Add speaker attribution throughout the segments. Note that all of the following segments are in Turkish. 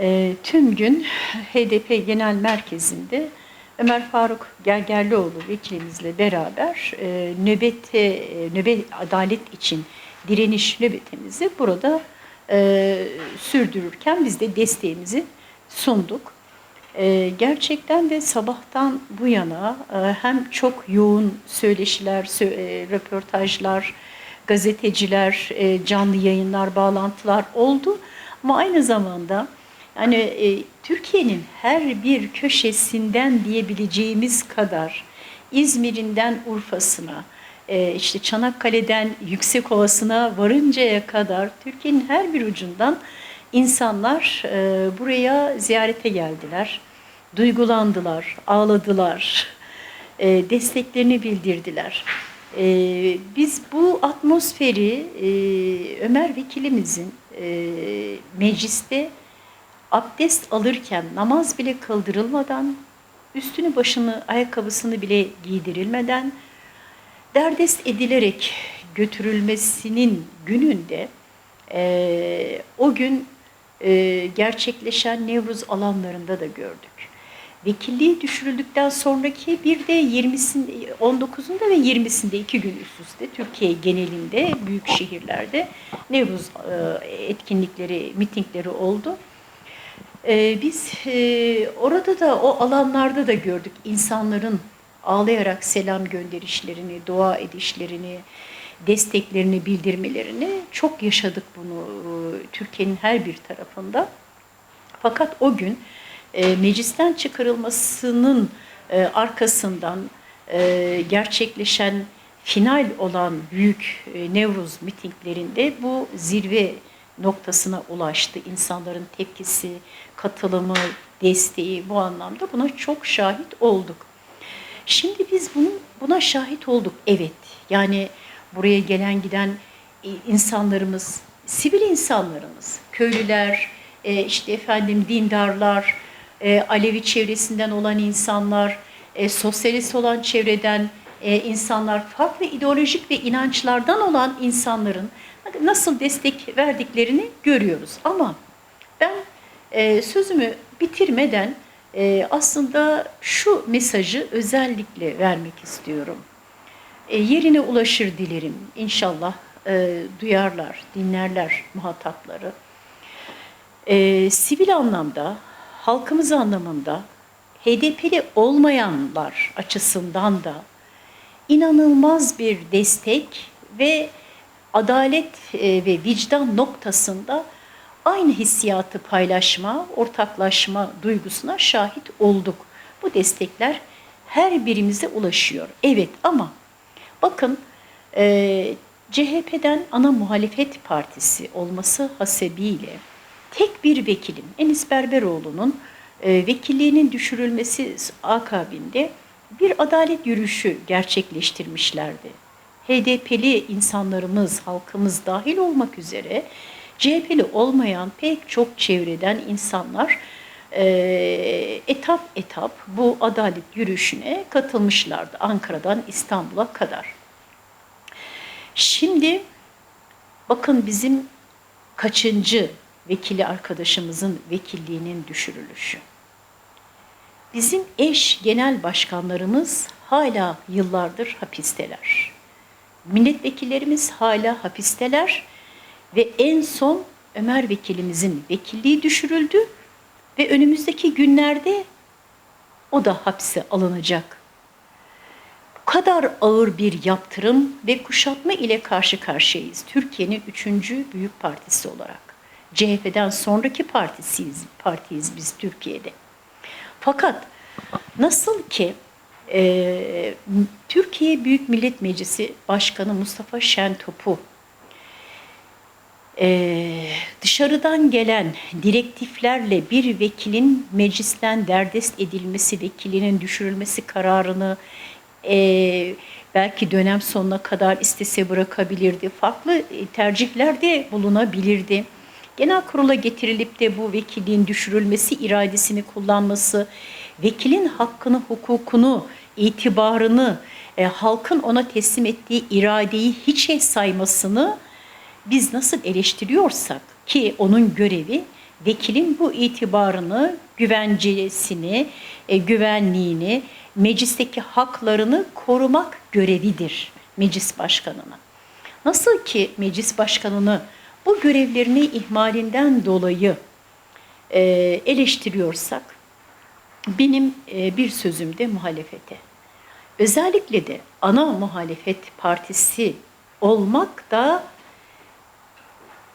Speaker 1: e, tüm gün HDP Genel Merkezi'nde Ömer Faruk Gergerlioğlu vekilimizle beraber e, nöbete, e, nöbet adalet için direniş nöbetimizi burada e, sürdürürken biz de desteğimizi sunduk. E, gerçekten de sabahtan bu yana e, hem çok yoğun söyleşiler, sö- e, röportajlar, gazeteciler, e, canlı yayınlar, bağlantılar oldu. Ama aynı zamanda yani e, Türkiye'nin her bir köşesinden diyebileceğimiz kadar İzmir'inden Urfa'sına, e, işte Çanakkale'den Yüksekova'sına varıncaya kadar Türkiye'nin her bir ucundan insanlar e, buraya ziyarete geldiler. Duygulandılar, ağladılar, e, desteklerini bildirdiler. E, biz bu atmosferi e, Ömer Vekilimizin e, mecliste abdest alırken namaz bile kıldırılmadan, üstünü başını, ayakkabısını bile giydirilmeden derdest edilerek götürülmesinin gününde e, o gün e, gerçekleşen Nevruz alanlarında da gördük. Vekilliği düşürüldükten sonraki bir de 20'sinde, 19'unda ve 20'sinde iki gün üst üste Türkiye genelinde büyük şehirlerde Nevruz e, etkinlikleri, mitingleri oldu. Ee, biz e, orada da o alanlarda da gördük insanların ağlayarak selam gönderişlerini, dua edişlerini, desteklerini bildirmelerini çok yaşadık bunu e, Türkiye'nin her bir tarafında. Fakat o gün e, meclisten çıkarılmasının e, arkasından e, gerçekleşen final olan büyük e, Nevruz mitinglerinde bu zirve noktasına ulaştı. İnsanların tepkisi, katılımı, desteği bu anlamda buna çok şahit olduk. Şimdi biz bunu, buna şahit olduk. Evet. Yani buraya gelen giden e, insanlarımız, sivil insanlarımız, köylüler, e, işte efendim dindarlar, e, Alevi çevresinden olan insanlar, sosyalist olan çevreden e, insanlar, farklı ideolojik ve inançlardan olan insanların nasıl destek verdiklerini görüyoruz. Ama ben e, sözümü bitirmeden e, aslında şu mesajı özellikle vermek istiyorum. E, yerine ulaşır dilerim. İnşallah e, duyarlar, dinlerler muhatapları. E, sivil anlamda, halkımız anlamında HDP'li olmayanlar açısından da inanılmaz bir destek ve adalet e, ve vicdan noktasında aynı hissiyatı paylaşma, ortaklaşma duygusuna şahit olduk. Bu destekler her birimize ulaşıyor. Evet ama bakın e, CHP'den ana muhalefet partisi olması hasebiyle tek bir vekilin Enis Berberoğlu'nun e, vekilliğinin düşürülmesi akabinde bir adalet yürüyüşü gerçekleştirmişlerdi. HDP'li insanlarımız, halkımız dahil olmak üzere CHP'li olmayan pek çok çevreden insanlar e, etap etap bu adalet yürüyüşüne katılmışlardı Ankara'dan İstanbul'a kadar. Şimdi bakın bizim kaçıncı vekili arkadaşımızın vekilliğinin düşürülüşü. Bizim eş genel başkanlarımız hala yıllardır hapisteler. Milletvekillerimiz hala hapisteler ve en son Ömer vekilimizin vekilliği düşürüldü ve önümüzdeki günlerde o da hapse alınacak. Bu kadar ağır bir yaptırım ve kuşatma ile karşı karşıyayız. Türkiye'nin üçüncü büyük partisi olarak. CHP'den sonraki partisiyiz, partiyiz biz Türkiye'de. Fakat nasıl ki e, Türkiye Büyük Millet Meclisi Başkanı Mustafa Şentop'u e, dışarıdan gelen direktiflerle bir vekilin meclisten derdest edilmesi, vekilinin düşürülmesi kararını e, belki dönem sonuna kadar istese bırakabilirdi. Farklı tercihlerde bulunabilirdi. Genel kurula getirilip de bu vekilliğin düşürülmesi iradesini kullanması, vekilin hakkını, hukukunu, itibarını, e, halkın ona teslim ettiği iradeyi hiçe saymasını biz nasıl eleştiriyorsak ki onun görevi vekilin bu itibarını, güvencesini, e, güvenliğini, meclisteki haklarını korumak görevidir meclis başkanına. Nasıl ki meclis başkanını bu görevlerini ihmalinden dolayı e, eleştiriyorsak, benim e, bir sözüm de muhalefete. Özellikle de ana muhalefet partisi olmak da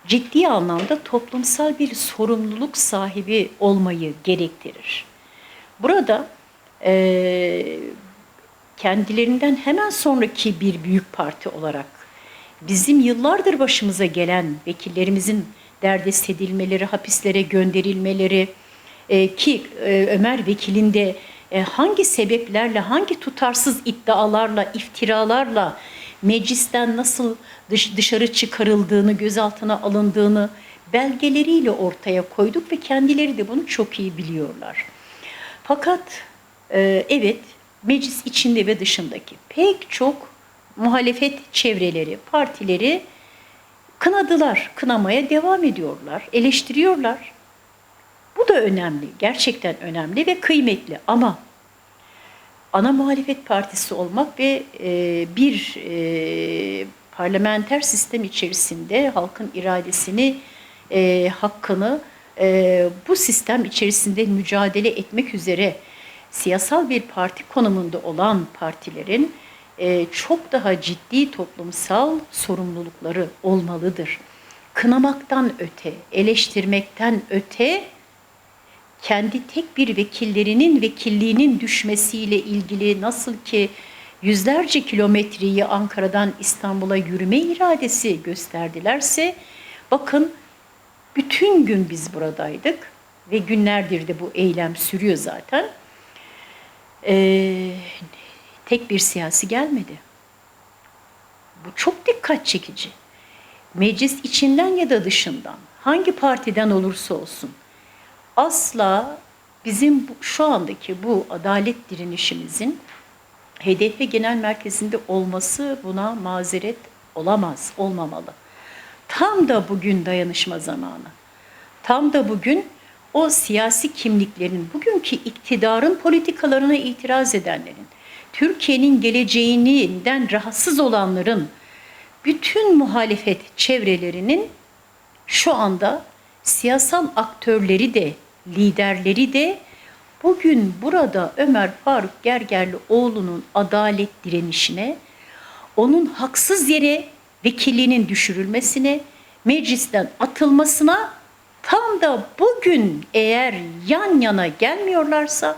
Speaker 1: ciddi anlamda toplumsal bir sorumluluk sahibi olmayı gerektirir. Burada e, kendilerinden hemen sonraki bir büyük parti olarak bizim yıllardır başımıza gelen vekillerimizin derdest edilmeleri, hapislere gönderilmeleri e, ki e, Ömer Vekil'in e, hangi sebeplerle, hangi tutarsız iddialarla, iftiralarla meclisten nasıl dış, dışarı çıkarıldığını, gözaltına alındığını belgeleriyle ortaya koyduk ve kendileri de bunu çok iyi biliyorlar. Fakat e, evet meclis içinde ve dışındaki pek çok muhalefet çevreleri, partileri kınadılar, kınamaya devam ediyorlar, eleştiriyorlar. Bu da önemli, gerçekten önemli ve kıymetli ama ana muhalefet partisi olmak ve e, bir e, parlamenter sistem içerisinde halkın iradesini, e, hakkını e, bu sistem içerisinde mücadele etmek üzere siyasal bir parti konumunda olan partilerin e, çok daha ciddi toplumsal sorumlulukları olmalıdır. Kınamaktan öte, eleştirmekten öte kendi tek bir vekillerinin vekilliğinin düşmesiyle ilgili nasıl ki yüzlerce kilometreyi Ankara'dan İstanbul'a yürüme iradesi gösterdilerse bakın bütün gün biz buradaydık ve günlerdir de bu eylem sürüyor zaten. Ee, tek bir siyasi gelmedi. Bu çok dikkat çekici. Meclis içinden ya da dışından hangi partiden olursa olsun asla bizim şu andaki bu adalet direnişimizin HDP Genel Merkezi'nde olması buna mazeret olamaz, olmamalı. Tam da bugün dayanışma zamanı. Tam da bugün o siyasi kimliklerin, bugünkü iktidarın politikalarına itiraz edenlerin, Türkiye'nin geleceğinden rahatsız olanların, bütün muhalefet çevrelerinin şu anda siyasal aktörleri de, liderleri de bugün burada Ömer Faruk Gergerlioğlu'nun adalet direnişine, onun haksız yere vekilliğinin düşürülmesine, meclisten atılmasına tam da bugün eğer yan yana gelmiyorlarsa,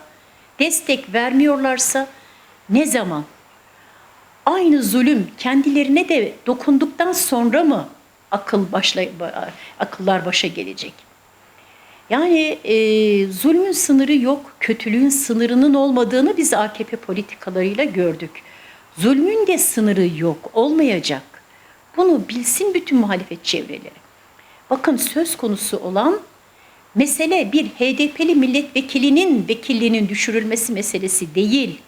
Speaker 1: destek vermiyorlarsa ne zaman? Aynı zulüm kendilerine de dokunduktan sonra mı akıl başla, akıllar başa gelecek? Yani e, zulmün sınırı yok, kötülüğün sınırının olmadığını biz AKP politikalarıyla gördük. Zulmün de sınırı yok, olmayacak. Bunu bilsin bütün muhalefet çevreleri. Bakın söz konusu olan mesele bir HDP'li milletvekilinin vekilliğinin düşürülmesi meselesi değil.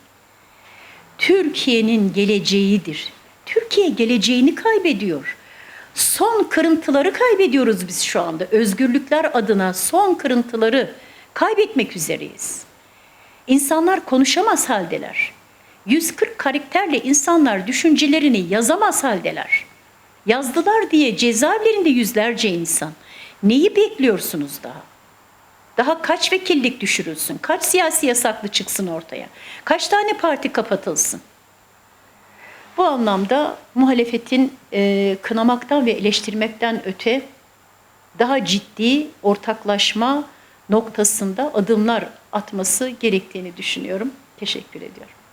Speaker 1: Türkiye'nin geleceğidir. Türkiye geleceğini kaybediyor. Son kırıntıları kaybediyoruz biz şu anda. Özgürlükler adına son kırıntıları kaybetmek üzereyiz. İnsanlar konuşamaz haldeler. 140 karakterle insanlar düşüncelerini yazamaz haldeler. Yazdılar diye cezaevlerinde yüzlerce insan. Neyi bekliyorsunuz daha? Daha kaç vekillik düşürülsün? Kaç siyasi yasaklı çıksın ortaya? Kaç tane parti kapatılsın? Bu anlamda muhalefetin e, kınamaktan ve eleştirmekten öte daha ciddi ortaklaşma noktasında adımlar atması gerektiğini düşünüyorum. Teşekkür ediyorum.